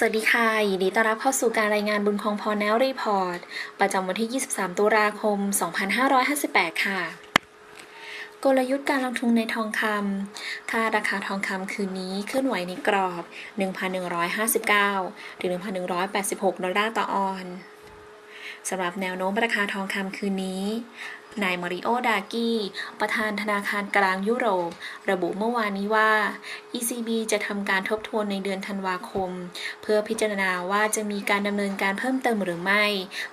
สวัสดีค่ะ ยินดีต้อนรับเข้าสู่การรายงานบุญคงพรแนวรีพอร์ต ประจำวันที่ 23 ตุลาคม 2558 ค่ะ กลยุทธ์การลงทุนในทองคำ ค่าราคาทองคำคืนนี้เคลื่อนไหวในกรอบ 1,159 ถึง 1,186 ดอลลาร์ต่อออน สำหรับแนวโน้มราคาทองคำคืนนี้ นายมาริโอ ดากี้ ประธานธนาคารกลางยุโรป ระบุเมื่อวานนี้ว่า ECB จะทำการทบทวนในเดือนธันวาคม เพื่อพิจารณาว่าจะมีการดำเนินการเพิ่มเติมหรือไม่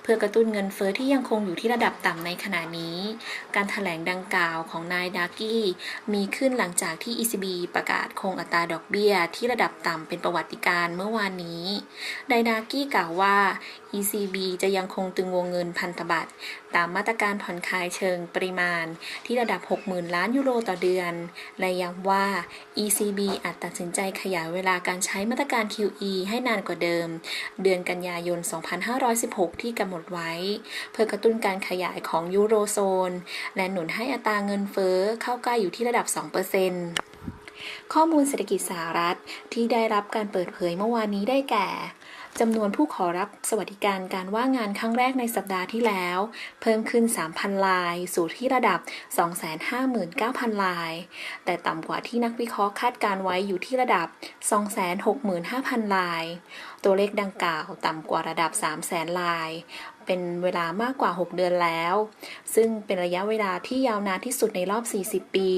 เพื่อกระตุ้นเงินเฟอ้อที่ยังคงอยู่ที่ระดับต่ำในขณะนี้ การถแถลงดังกล่าวของนายดากี้มีขึ้นหลังจากที่ ECB ประกาศคงอัตราดอกเบี้ยที่ระดับต่ำเป็นประวัติการณ์เมื่อวานนี้นายดากี้กล่าวว่า ECB จะยังคงตึงวงเงินพันธบัตรตามมาตรการผ่อนคลายเชิงปริมาณที่ระดับ 60,000 ล้านยูโรต่อเดือน และย้ำว่า ECB อาจตัดสินใจขยายเวลาการใช้มาตรการ QE ให้นานกว่าเดิม เดือนกันยายน 2516 ที่กำหนดไว้ เพื่อกระตุ้นการขยายของยูโรโซน และหนุนให้อัตราเงินเฟ้อเข้าใกล้อยู่ที่ระดับ 2% ข้อมูลเศรษฐกิจสหรัฐที่ได้รับการเปิดเผยเมื่อวานนี้ได้แก่จำนวนผู้ขอรับสวัสดิการการว่างงานครั้งแรกในสัปดาห์ที่แล้ว เพิ่มขึ้น 3,000 ลาย สู่ที่ระดับ 259,000 ลาย แต่ต่ำกว่าที่นักวิเคราะห์คาดการไว้อยู่ที่ระดับ 265,000 ลาย ตัวเลขดังกล่าวต่ำกว่าระดับ 300,000 ลาย เป็นเวลามากกว่า 6 เดือนแล้ว ซึ่งเป็นระยะเวลาที่ยาวนานที่สุดในรอบ 40 ปี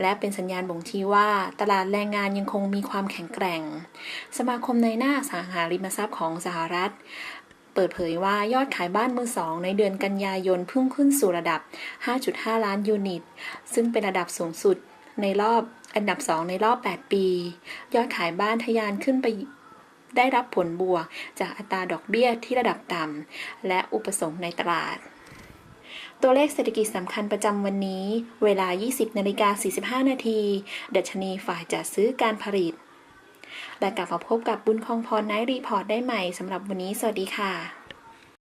และเป็นสัญญาณบ่งชี้ว่าตลาดแรงงานยังคงมีความแข็งแกร่ง สมาคมในหน้าสังหาริมทรัพย์ของสหรัฐเปิดเผยว่ายอดขายบ้านมือสองในเดือนกันยายนพุ่งขึ้นสู่ระดับ 5.5 ล้านยูนิต ซึ่งเป็นระดับสูงสุดในรอบอันดับ 2 ในรอบ 8 ปี ยอดขายบ้านทะยานขึ้นไป ได้รับผลบวกจากอัตราดอกเบี้ยที่ระดับต่ำและอุปสงค์ในตลาด ตัวเลขเศรษฐกิจสำคัญประจำวันนี้ เวลา 20นาฬิกา45 นาทีดัชนีฝ่ายจัดซื้อการผลิต และกลับมาพบกับบุญคองพรไนท์รีพอร์ตได้ใหม่สำหรับวันนี้ สวัสดีค่ะ